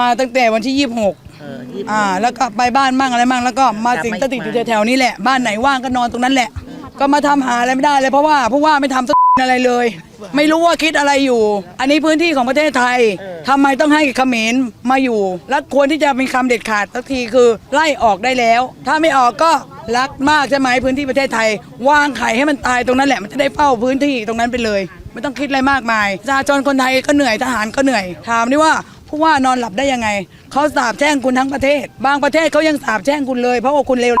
มาตั้งแต่วันที่ 26 เออยี่สิบ อ่า แล้วก็ไปบ้านมั่งอะไรมั่งแล้วก็มาสิงสถิตอยู่แถวๆนี้แหละบ้านไหนว่างก็นอนตรงนั้นแหละ ก็มาทำหาอะไรไม่ได้เลยเพราะว่าผู้ว่าไม่ทำสักอะไรเลย ไม่รู้ว่าคิดอะไรอยู่ อันนี้พื้นที่ของประเทศไทยทำไมต้องให้เขมรมาอยู่ และควรที่จะมีคำเด็ดขาดสักทีคือไล่ออกได้แล้ว ถ้าไม่ออกก็รักมากใช่ไหมพื้นที่ประเทศไทย วางไข่ให้มันตายตรงนั้นแหละมันจะได้เฝ้าพื้นที่ตรงนั้นไปเลย ไม่ต้องคิดอะไรมากมายประชาชนคนไทยก็เหนื่อยทหารก็เหนื่อยถามนี่ว่า ผู้ว่านอนหลับได้ยังไง เขาสาบแช่งคุณทั้งประเทศ บางประเทศเขายังสาบแช่งคุณเลย เพราะว่าคุณเลว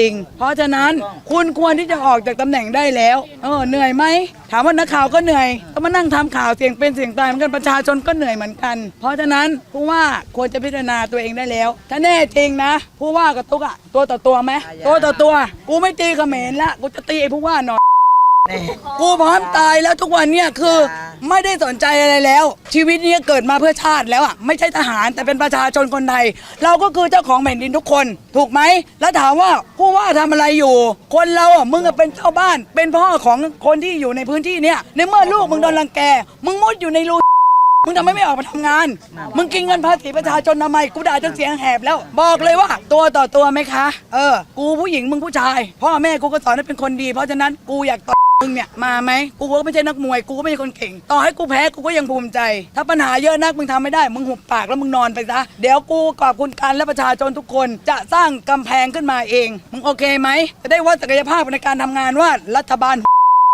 จริง เพราะฉะนั้นคุณควรที่จะออกจากตำแหน่งได้แล้วเออเหนื่อยไหมถามว่านักข่าวก็เหนื่อยก็มานั่งทำข่าวเสียงเป็นเสียงตายเหมือนกันประชาชนก็เหนื่อยเหมือนกัน เพราะฉะนั้นผู้ว่าควรจะพิจารณาตัวเองได้แล้ว ถ้าแน่จริงนะ ผู้ว่ากับตุ๊กอะตัวต่อตัวไหมตัวต่อตัว กูไม่ตีเขมรละกูจะตีไอ้ผู้ว่าหน่อยแน่กูพร้อมตายแล้วทุกวันเนี่ยคือ ไม่ได้สนใจอะไรแล้ว ชีวิตนี้เกิดมาเพื่อชาติแล้วอะไม่ใช่ทหารแต่เป็นประชาชนคนไทย เราก็คือเจ้าของแผ่นดินทุกคน ถูกไหมแล้วถามว่าผู้ว่าทำอะไรอยู่ คนเราอะมึงเป็นเจ้าบ้าน เป็นพ่อของคนที่อยู่ในพื้นที่เนี่ยในเมื่อลูกมึงโดนรังแก มึงมุดอยู่ในรูมึงทำไมไม่ออกมาทำงาน มึงกินเงินภาษีประชาชนทำไม กูด่าจนเสียงแหบแล้ว บอกเลยว่า ตัวต่อตัวไหมคะ เออ กูผู้หญิงมึงผู้ชาย พ่อแม่กูก็สอนให้เป็นคนดี เพราะฉะนั้นกูอยากต่อ มึงเนี่ยมาไหมกูก็ไม่ใช่นักมวยกูก็ไม่ใช่คนเก่ง ต่อให้กูแพ้กูก็ยังภูมิใจ ถ้าปัญหาเยอะนักมึงทำไม่ได้ มึงหุบปากแล้วมึงนอนไปซะเดี๋ยวกูขอบคุณการและประชาชนทุกคนจะสร้างกำแพงขึ้นมาเอง มึงโอเคไหมจะได้วัดศักยภาพในการทำงานว่ารัฐบาล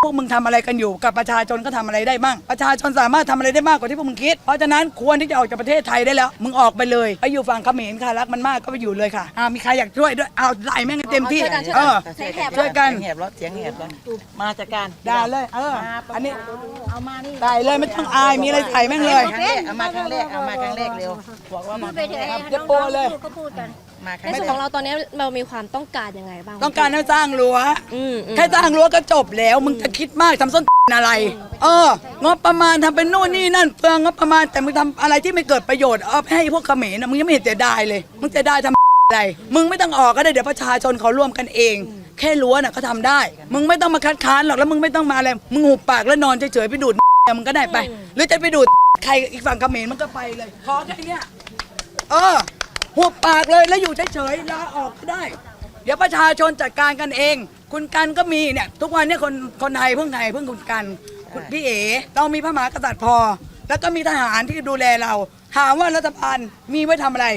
พวกมึงทำอะไรกันอยู่กับประชาชนก็ทำอะไรได้บ้างประชาชนสามารถทำอะไรได้มากกว่าที่พวกมึงคิด เพราะฉะนั้นควรที่จะออกจากประเทศไทยได้แล้ว มึงออกไปเลยไปอยู่ฝั่งเขมรค่ะรักมันมากก็ไปอยู่เลยค่ะอ่ามีใครอยากช่วยด้วยเอาไล่แม่งให้เต็มที่ช่วยกันช่วยเอกันอเสียงแหบช่วยกันเสียงแหบรถเสียงแหบรถมาจากการด่าเลยเอออันนี้เอามานี่ได้เลยไม่ต้องอายมีอะไรใส่แม่งเลยครั้งแรกเอามาครั้งแรกเอามาครั้งแรกเร็วบอกว่าพูมาดไปเถอะให้เดี๋ยวน้โปรองเลยๆพูดก็พูดกัน มาครั้ในงแรส่วนกของเราตอนนี้เรามีความต้องการยังไงบ้างต้องการให้สร้างรั้ว อืมอืม แค่สร้างรั้วก็จบแล้ว มึงจะคิดมากทำส้นอะไร เอองบประมาณทำเป็นนู่นนี่นั่นเปลืองงบประมาณแต่มึงทำอะไรที่ไม่เกิดประโยชน์เอาไปให้พวกเขมรนะมึงยังไม่เห็นเสียดายเลย มึงเสียดายทำอะไร มึงไม่ต้องออกก็ได้เดี๋ยวประชาชนเขาร่วมกันเอง แค่รั้วน่ะเขาทำได้ มึงไม่ต้องมาคัดค้านหรอกแล้วมึงไม่ต้องมาอะไรมึงหุบปากแล้วนอนเฉยๆไปดูดมึงก็ได้ไป หรือจะไปดูดใครอีกฝั่งเขมรมันก็ไปเลยขอแค่เนี้ยเออ หุบปากเลยแล้วอยู่เฉยๆลาออกก็ได้ เดี๋ยวประชาชนจัดการกันเอง คุณกันก็มีเนี่ย ทุกวันเนี่ยคนคนไทยเพิ่งไทยเพิ่งคุณกันคุณพี่เอ๋เรามีพระมหากษัตริย์พอ แล้วก็มีทหารที่ดูแลเรา ถามว่ารัฐบาลมีไว้ทำอะไร